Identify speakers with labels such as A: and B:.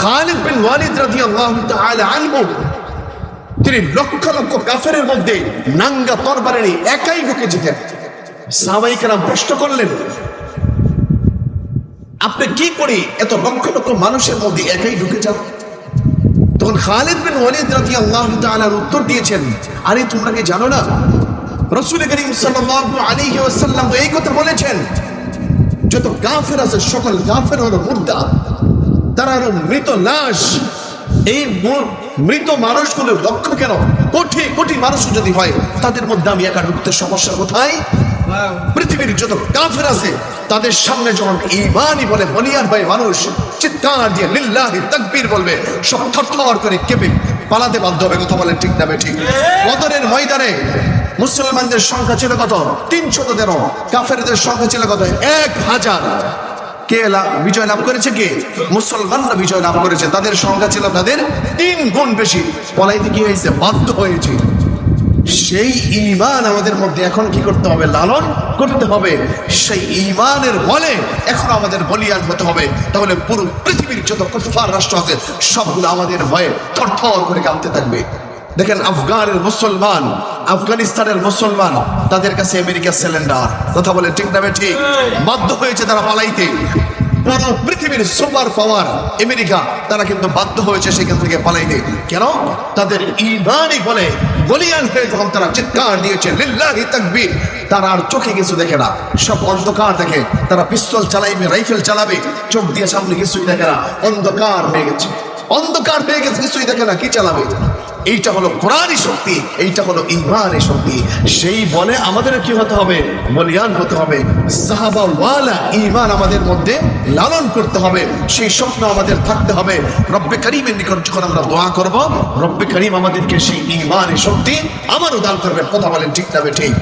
A: খালিদ বিন ওয়ালিদ রাদিয়াল্লাহু তাআলা আনহু। তিনি লক্ষ লক্ষ কাফেরের মধ্যে নাঙ্গা তরবারে নিয়ে একাই ঢুকে যেতেন। সাহাবাইকেরাম প্রশ্ন করলেন, আপনি কি করি এত লক্ষ লক্ষ মানুষের মধ্যে একাই ঢুকে যান? তখন খালিদ বিন ওয়ালিদ রাদিয়াল্লাহু তাআলার উত্তর দিয়েছেন, আরে, তোমরা কি জানো না? রাসূল করিম সাল্লাল্লাহু আলাইহি ওয়াসাল্লাম এই কথা বলেছেন, যত কাফের আছে, সকল কাফের হলো মুর্দা। তারা মৃত লাশ। এই মৃত মানুষগুলো লক্ষ্য কেন? কোটি কোটি মানুষ যদি হয়, তাদের মধ্যে আমি একা ঢুকতে সমস্যা কোথায়? পৃথিবীর যত কাফের আছে, তাদের সামনে যখন ইমানই বলে বলিয়ান ভাই মানুষ, চিৎকার দিয়ে লিল্লাহি তাকবীর বলবে, সব থরথর করে কেঁপে পালাতে বাধ্য হবে, কথা বলে ঠিক না ঠিক। বদরের ময়দানে মুসলমানদের সংখ্যা ছিল কত? তিনশত তেরো। কাফেরদের সংখ্যা ছিল কত? এক হাজার। কে বিজয় লাভ করেছে কে? মুসলমানরা বিজয় লাভ করেছে। তাদের সংখ্যা ছিল তাদের তিন গুণ বেশি। পলাইতে কি হয়েছে? বাধ্য হয়েছে। সেই ইমান আমাদের মধ্যে এখন কি করতে হবে? লালন করতে হবে। সেই ইমানের বলে এখন আমাদের বলিয়ান হতে হবে। তাহলে পুরো পৃথিবীর যত কুফার রাষ্ট্র আছে, সবগুলো আমাদের ভয়ে থরথর করে কাঁপতে থাকবে। দেখেন, আফগানের মুসলমান, আফগানিস্তানের মুসলমান, তাদের কাছে আমেরিকার সিলিন্ডার কথা বলে ঠিক না ঠিক। বাধ্য হয়েছে তারা পালাইতে। পুরো পৃথিবীর সুপার পাওয়ার আমেরিকা, তারা কিন্তু বাধ্য হয়েছে সেখান থেকে পালাইতে। কেন? তাদের ইমানই বলে, বলিয়ান হয়ে যখন তারা চিৎকার দিয়েছে, লিল্লাহি তাকবীর তারা আর চোখে কিছু দেখে না। সব অন্ধকার দেখে। তারা পিস্তল চালাইবে, রাইফেল চালাবে, চোখ দিয়ে সামনে কিছুই দেখে না। অন্ধকার হয়ে গেছে। অন্ধকার হয়ে গেছে কিছুই দেখে না, কি চালাবে? এইটা হলো কোরআনই শক্তি, এইটা হলো ইমানই শক্তি। সেই বলে আমাদের কি হতে হবে? বলিয়ান হতে হবে। সাহাবা ওয়ালা ইমান আমাদের মধ্যে লালন করতে হবে। সেই স্বপ্ন আমাদের থাকতে হবে। রব্বে করিমের নিকট যখন আমরা দোয়া করব, রব্বে করিম আমাদেরকে সেই ইমানই শক্তি আমারও দান করবেন কথা বলেন ঠিক না ঠিক?